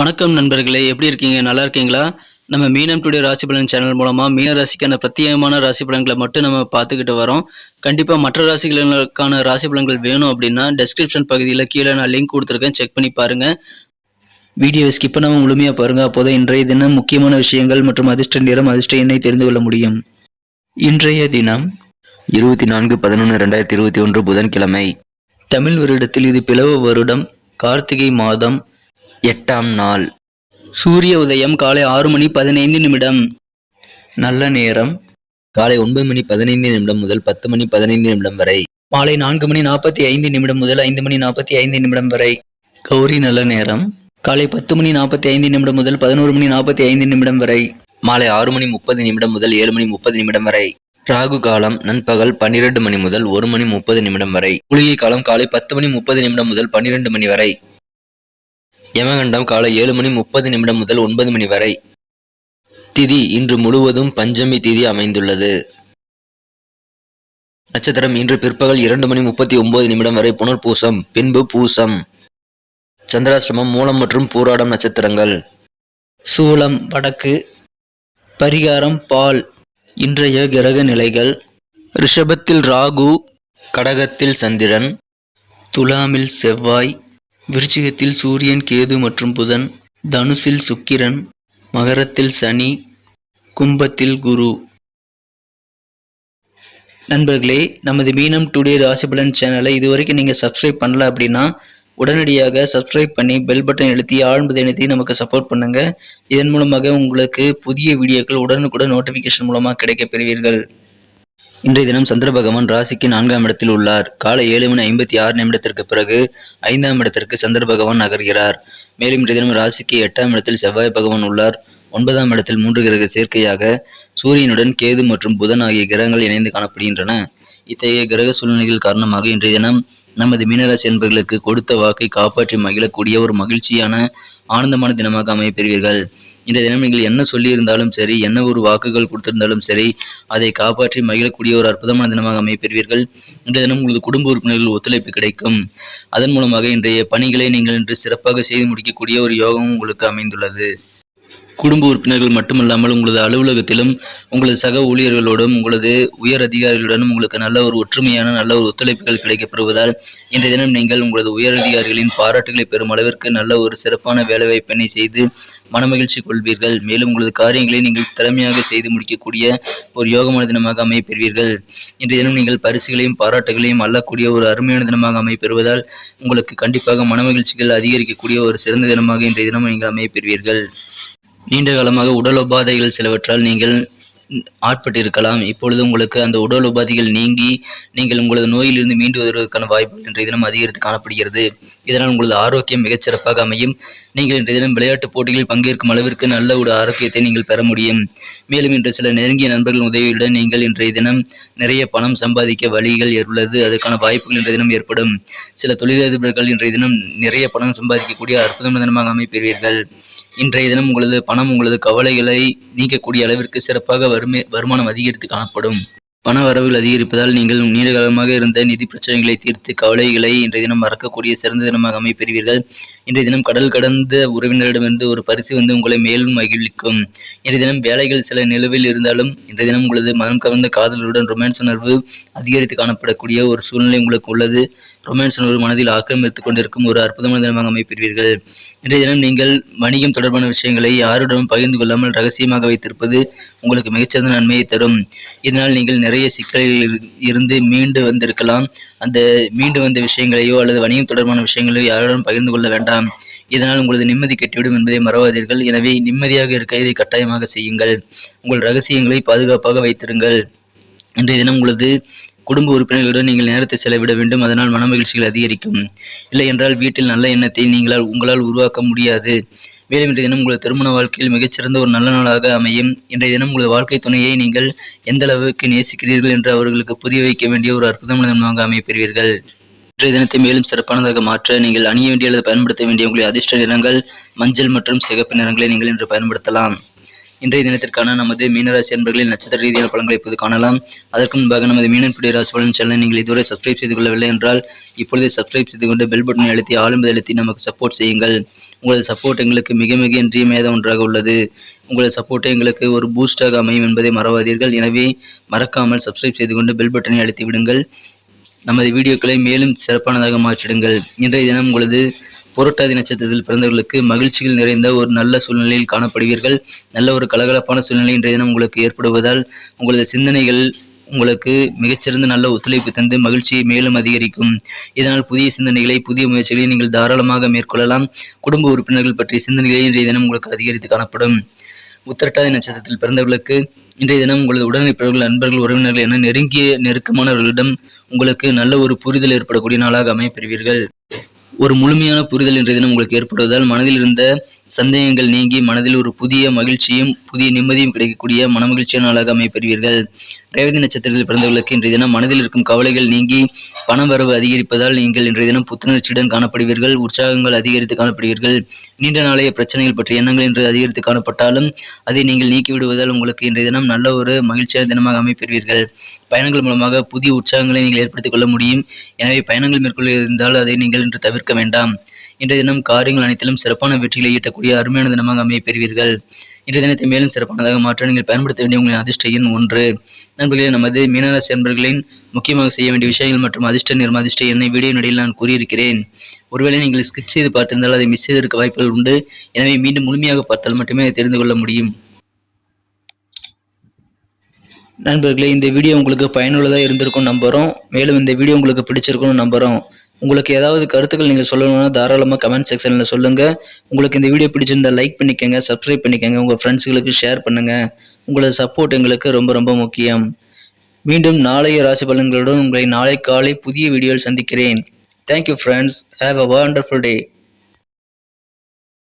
வணக்கம் நண்பர்களே எப்படி இருக்கீங்க? நல்லா இருக்கீங்களா? நம்ம மீனம் டுடே ராசி பலன் சேனல் மூலமாக மீன ராசிக்கான பிரத்யேகமான ராசி பலன்களை மட்டும் நம்ம பார்த்துக்கிட்டு வரோம். கண்டிப்பாக மற்ற ராசிகளுக்கான ராசி பலன்கள் வேணும் அப்படின்னா டெஸ்கிரிப்ஷன் பகுதியில் கீழே நான் லிங்க் கொடுத்துருக்கேன். செக் பண்ணி பாருங்கள் வீடியோவை ஸ்கிப் பண்ணாமல் முழுமையாக பாருங்க. அப்போதான் இன்றைய தினம் முக்கியமான விஷயங்கள் மற்றும் அதிர்ஷ்ட நேரம் அதிர்ஷ்ட எண்ணை தெரிந்து கொள்ள முடியும். இன்றைய தினம் இருபத்தி நான்கு பதினொன்று ரெண்டாயிரத்தி இருபத்தி ஒன்று புதன்கிழமை. தமிழ் வருடத்தில் இது பிளவு வருடம். கார்த்திகை மாதம் எட்டாம் நாள். சூரிய உதயம் காலை ஆறு மணி பதினைந்து நிமிடம். நல்ல நேரம். காலை ஒன்பது மணி பதினைந்து நிமிடம் முதல் பத்து மணி பதினைந்து நிமிடம் வரை. மாலை நான்கு மணி நாற்பத்தி ஐந்து நிமிடம் முதல் ஐந்து மணி நாற்பத்தி ஐந்து நிமிடம் வரை. கௌரி நல்ல நேரம். காலை பத்து மணி நாற்பத்தி ஐந்து நிமிடம் முதல் பதினோரு மணி நாற்பத்தி ஐந்து நிமிடம் வரை. மாலை ஆறு மணி முப்பது நிமிடம் முதல் ஏழு மணி முப்பது நிமிடம் வரை. ராகு காலம் நண்பகல் பன்னிரண்டு மணி முதல் ஒரு மணி முப்பது நிமிடம் வரை. குளிகை காலம் காலை பத்து மணி முப்பது நிமிடம் முதல் பன்னிரண்டு மணி வரை. யமகண்டம் காலை ஏழு மணி முப்பது நிமிடம் முதல் ஒன்பது மணி வரை. திதி இன்று முழுவதும் பஞ்சமி திதி அமைந்துள்ளது. நட்சத்திரம் இன்று பிற்பகல் இரண்டு மணி முப்பத்தி ஒன்பது நிமிடம் வரை புனர்பூசம் பின்பு பூசம். சந்திராசிரமம் மூலம் மற்றும் பூராடம் நட்சத்திரங்கள். சூலம் வடக்கு. பரிகாரம் பால். இன்றைய கிரக நிலைகள். ரிஷபத்தில் ராகு கடகத்தில் சந்திரன். துலாமில் செவ்வாய். விருச்சிகத்தில் சூரியன் கேது மற்றும் புதன் தனுசில் சுக்கிரன் மகரத்தில் சனி கும்பத்தில் குரு. நண்பர்களே நமது மீனம் டுடே ராசிபலன் சேனலை இதுவரைக்கும் நீங்கள் சப்ஸ்கிரைப் பண்ணல அப்படின்னா உடனடியாக சப்ஸ்கிரைப் பண்ணி பெல் பட்டன் எழுத்தி ஆழ்ந்து இணைத்தி நமக்கு சப்போர்ட் பண்ணுங்க. இதன் மூலமாக உங்களுக்கு புதிய வீடியோக்கள் உடனுக்குடன் நோட்டிஃபிகேஷன் மூலமாக கிடைக்கப் பெறுவீர்கள். இன்றைய தினம் சந்திர பகவான் ராசிக்கு நான்காம் இடத்தில் உள்ளார். காலை ஏழு மணி ஐம்பத்தி ஆறு நிமிடத்திற்கு பிறகு ஐந்தாம் இடத்திற்கு சந்திர பகவான் நகர்கிறார். மேலும் இன்றைய தினம் ராசிக்கு எட்டாம் இடத்தில் செவ்வாய் பகவான் உள்ளார். ஒன்பதாம் இடத்தில் மூன்று கிரக சேர்க்கையாக சூரியனுடன் கேது மற்றும் புதன் ஆகிய கிரகங்கள் இணைந்து காணப்படுகின்றன. இத்தகைய கிரக சூழ்நிலைகள் காரணமாக இன்றைய தினம் நமது மீனராசி என்பர்களுக்கு கொடுத்த வாக்கை காப்பாற்றி மகிழக்கூடிய ஒரு மகிழ்ச்சியான ஆனந்தமான தினமாக அமையப்பெறுவீர்கள் இந்த தினம் நீங்கள் என்ன சொல்லியிருந்தாலும் சரி என்ன ஒரு வாக்குகள் கொடுத்திருந்தாலும் சரி அதை காப்பாற்றி மகிழக்கூடிய ஒரு அற்புதமான தினமாக அமைப்பெறுவீர்கள் இந்த இன்றைய தினம் உங்களது குடும்ப உறுப்பினர்கள் ஒத்துழைப்பு கிடைக்கும். அதன் மூலமாக இன்றைய பணிகளை நீங்கள் இன்று சிறப்பாக செய்து முடிக்கக்கூடிய ஒரு யோகமும் உங்களுக்கு அமைந்துள்ளது. குடும்ப உறுப்பினர்கள் மட்டுமல்லாமல் உங்களது அலுவலகத்திலும் உங்களது சக ஊழியர்களோடும் உங்களது உயர் அதிகாரிகளுடனும் உங்களுக்கு நல்ல ஒரு ஒற்றுமையான நல்ல ஒரு ஒத்துழைப்புகள் கிடைக்கப்பெறுவதால் இன்றைய தினம் நீங்கள் உங்களது உயர் அதிகாரிகளின் பாராட்டுகளை பெறும் அளவிற்கு நல்ல ஒரு சிறப்பான வேலைவாய்ப்பினை செய்து மனமகிழ்ச்சி கொள்வீர்கள். மேலும் உங்களது காரியங்களை நீங்கள் திறமையாக செய்து முடிக்கக்கூடிய ஒரு யோகமான தினமாக அமைப்பெறுவீர்கள் இன்றைய தினம் நீங்கள் பரிசுகளையும் பாராட்டுகளையும் அல்லக்கூடிய ஒரு அருமையான தினமாக அமைப்பெறுவதால் உங்களுக்கு கண்டிப்பாக மனமகிழ்ச்சிகள் அதிகரிக்கக்கூடிய ஒரு சிறந்த தினமாக இன்றைய தினம் நீங்கள் அமைப்பெறுவீர்கள் நீண்ட காலமாக உடல் உபாதைகள் சிலவற்றால் நீங்கள் ஆட்பட்டிருக்கலாம். இப்பொழுது உங்களுக்கு அந்த உடல் உபாதைகள் நீங்கி நீங்கள் உங்களது நோயிலிருந்து மீண்டு வருவதற்கான வாய்ப்புகள் இன்றைய தினம் அதிகரித்து காணப்படுகிறது. இதனால் உங்களது ஆரோக்கியம் மிகச்சிறப்பாக அமையும். நீங்கள் இன்றைய தினம் விளையாட்டுப் போட்டிகளில் பங்கேற்கும் அளவிற்கு நல்ல ஒரு ஆரோக்கியத்தை நீங்கள் பெற முடியும். மேலும் இன்று சில நெருங்கிய நண்பர்கள் உதவியுடன் நீங்கள் இன்றைய தினம் நிறைய பணம் சம்பாதிக்க வழிகள் உள்ளது அதற்கான வாய்ப்புகள் இன்றைய தினம் ஏற்படும். சில தொழிலதிபர்கள் இன்றைய தினம் நிறைய பணம் சம்பாதிக்கக்கூடிய அற்புதமான தினமாக அமைப்பீர்கள். இன்றைய தினம் உங்களது பணம் உங்களது கவலைகளை நீக்கக்கூடிய அளவிற்கு சிறப்பாக வறுமை வருமானம் அதிகரித்து காணப்படும். பண வரவுகள் அதிகரிப்பதால் நீங்கள் நீண்ட காலமாக இருந்த நிதி பிரச்சனைகளை தீர்த்து கவலைகளை இன்றைய தினம் மறக்கக்கூடிய சிறந்த தினமாக அமைப்பெறுவீர்கள். இன்றைய தினம் கடல் கடந்த உறவினரிடமிருந்து ஒரு பரிசு வந்து உங்களை மேலும் மகிழ்விக்கும். இன்றைய தினம் வேலைகள் சில நிலுவையில் இருந்தாலும் இன்றைய தினம் உங்களது மனம் கவர்ந்த காதலருடன் ரொமான்ஸ் உணர்வு அதிகரித்து காணப்படக்கூடிய ஒரு சூழ்நிலை உங்களுக்கு உள்ளது. ரொமான்ஸ் உணர்வு மனதில் ஆக்கிரமித்துக் கொண்டிருக்கும் ஒரு அற்புதமான தினமாக அமைப்பெறுவீர்கள். இன்றைய தினம் நீங்கள் வணிகம் தொடர்பான விஷயங்களை யாருடனும் பகிர்ந்து கொள்ளாமல் ரகசியமாக வைத்திருப்பது உங்களுக்கு மிகச்சிறந்த நன்மையை தரும். இதனால் நீங்கள் நிறைய சிக்கல்களில் இருந்து மீண்டு வந்திருக்கலாம். அந்த மீண்டு வந்த விஷயங்களையோ அல்லது வணிகம் தொடர்பான விஷயங்களையோ யாருடன் பகிர்ந்து கொள்ள வேண்டாம். இதனால் உங்களது நிம்மதி கெட்டுவிடும் என்பதை மறவாதீர்கள். எனவே நிம்மதியாக இருக்க இதை கட்டாயமாக செய்யுங்கள். உங்கள் ரகசியங்களை பாதுகாப்பாக வைத்திருங்கள். இன்றைய தினம் உங்களது குடும்ப உறுப்பினர்களுடன் நீங்கள் நேரத்தை செலவிட வேண்டும். அதனால் மன மகிழ்ச்சிகள் அதிகரிக்கும். இல்லை என்றால் வீட்டில் நல்ல எண்ணத்தை நீங்களால் உங்களால் உருவாக்க முடியாது. மேலும் இன்றைய தினம் உங்களது திருமண வாழ்க்கையில் மிகச்சிறந்த ஒரு நல்ல நாளாக அமையும். இன்றைய தினம் உங்களது வாழ்க்கை துணையை நீங்கள் எந்த அளவுக்கு நேசிக்கிறீர்கள் என்று அவர்களுக்கு புரிய வைக்க வேண்டிய ஒரு அற்புதமான தினமாக அமைப்பெறுவீர்கள் இன்றைய தினத்தை மேலும் சிறப்பானதாக மாற்ற நீங்கள் அணிய வேண்டிய அல்லது பயன்படுத்த வேண்டிய உங்களுடைய அதிர்ஷ்ட நிறங்கள் மஞ்சள் மற்றும் சிகப்பு நிறங்களை நீங்கள் இன்று பயன்படுத்தலாம். இன்றைய தினத்திற்கான நமது மீனராசி அன்பர்களின் நட்சத்திர ரீதியான பலன்களை இப்போது காணலாம். அதற்கு முன்பாக நமது மீனன் ராசி பலன் சேனலை நீங்கள் இதுவரை சப்ஸ்கிரைப் செய்து கொள்ளவில்லை என்றால் இப்பொழுதே சப்ஸ்கிரைப் செய்து கொண்டு பெல் பட்டனை அழுத்தி ஆளும்பது அழுத்தி நமக்கு சப்போர்ட் செய்யுங்கள். உங்களது சப்போர்ட் எங்களுக்கு மிக மிக இன்றியமையாத ஒன்றாக உள்ளது. உங்களது சப்போர்ட் எங்களுக்கு ஒரு பூஸ்டாக அமையும் என்பதை மறவாதீர்கள். எனவே மறக்காமல் சப்ஸ்கிரைப் செய்து கொண்டு பெல் பட்டனை அழுத்தி விடுங்கள். நமது வீடியோக்களை மேலும் சிறப்பானதாக மாற்றிடுங்கள். இன்றைய தினம் உங்களது புரட்டாதி நட்சத்திரத்தில் பிறந்தவர்களுக்கு மகிழ்ச்சிகள் நிறைந்த ஒரு நல்ல சூழ்நிலையில் காணப்படுவீர்கள். நல்ல ஒரு கலகலப்பான சூழ்நிலை இன்றைய தினம் உங்களுக்கு ஏற்படுவதால் உங்களது சிந்தனைகள் உங்களுக்கு மிகச்சிறந்த நல்ல ஒத்துழைப்பு தந்து மகிழ்ச்சியை மேலும் அதிகரிக்கும். இதனால் புதிய சிந்தனைகளை புதிய முயற்சிகளை நீங்கள் தாராளமாக மேற்கொள்ளலாம். குடும்ப உறுப்பினர்கள் பற்றிய சிந்தனைகளை இன்றைய தினம் உங்களுக்கு அதிகரித்து காணப்படும். உத்திரட்டாதி நட்சத்திரத்தில் பிறந்தவர்களுக்கு இன்றைய தினம் உங்களது உடனிருப்பவர்கள் நண்பர்கள் உறவினர்கள் என நெருங்கிய நெருக்கமானவர்களிடம் உங்களுக்கு நல்ல ஒரு புரிதல் ஏற்படக்கூடிய நாளாக அமையப்பெறுவீர்கள் ஒரு முழுமையான புரிதல் இன்றைய தினம் உங்களுக்கு ஏற்படுவதால் மனதில் இருந்த சந்தேகங்கள் நீங்கி மனதில் ஒரு புதிய மகிழ்ச்சியும் புதிய நிம்மதியும் கிடைக்கக்கூடிய மனமகிழ்ச்சியான நாளாக அமைப்பெறுவீர்கள் ரேவதி நட்சத்திரத்தில் பிறந்தவர்களுக்கு இன்றைய தினம் மனதில் இருக்கும் கவலைகள் நீங்கி பண வரவு அதிகரிப்பதால் நீங்கள் இன்றைய தினம் புத்துணர்ச்சியுடன் காணப்படுவீர்கள் உற்சாகங்கள் அதிகரித்து காணப்படுவீர்கள். நீண்ட நாளைய பிரச்சனைகள் பற்றிய எண்ணங்கள் இன்று அதிகரித்து காணப்பட்டாலும் அதை நீங்கள் நீக்கிவிடுவதால் உங்களுக்கு இன்றைய தினம் நல்ல ஒரு மகிழ்ச்சியான தினமாக அமைப்பெறுவீர்கள் பயணங்கள் மூலமாக புதிய உற்சாகங்களை நீங்கள் ஏற்படுத்திக் கொள்ள முடியும். எனவே பயணங்கள் மேற்கொள்ள இருந்தால் அதை நீங்கள் இன்று தவிர்க்க வேண்டாம். இன்றைய தினம் காரியங்கள் அனைத்திலும் சிறப்பான வெற்றிகளை ஈட்டக்கூடிய அருமையான தினமாக அமைய பெறுவீர்கள். இன்றைய தினத்தை மேலும் சிறப்பானதாக மாற்ற நீங்கள் பயன்படுத்த வேண்டிய உங்களின் அதிர்ஷ்ட எண் ஒன்று. நண்பர்களே நமது மீனராசி நண்பர்களின் முக்கியமாக செய்ய வேண்டிய விஷயங்கள் மற்றும் அதிர்ஷ்ட நிறம் அதிர்ஷ்ட எண்ணை வீடியோ நடையில் நான் கூறியிருக்கிறேன். ஒருவேளை நீங்கள் ஸ்கிப் செய்து பார்த்திருந்தால் அதை மிஸ் செய்திருக்க வாய்ப்புகள் உண்டு. எனவே மீண்டும் முழுமையாக பார்த்தால் மட்டுமே அதை தெரிந்து கொள்ள முடியும். நண்பர்களே இந்த வீடியோ உங்களுக்கு பயனுள்ளதாக இருந்திருக்கும் நம்புகிறோம் மேலும் இந்த வீடியோ உங்களுக்கு பிடிச்சிருக்கும்னு நம்புகிறோம் உங்களுக்கு ஏதாவது கருத்துக்கள் நீங்கள் சொல்லணும்னா தாராளமாக கமெண்ட் செக்ஷனில் சொல்லுங்கள் உங்களுக்கு இந்த வீடியோ பிடிச்சிருந்தா லைக் பண்ணிக்கோங்க சப்ஸ்கிரைப் பண்ணிக்கோங்க உங்கள் ஃப்ரெண்ட்ஸுகளுக்கு ஷேர் பண்ணுங்கள் உங்களது சப்போர்ட் எங்களுக்கு ரொம்ப ரொம்ப முக்கியம். மீண்டும் நாளைய ராசி பலன்களுடன் உங்களை நாளை காலை புதிய வீடியோவில் சந்திக்கிறேன். Thank you friends have a wonderful day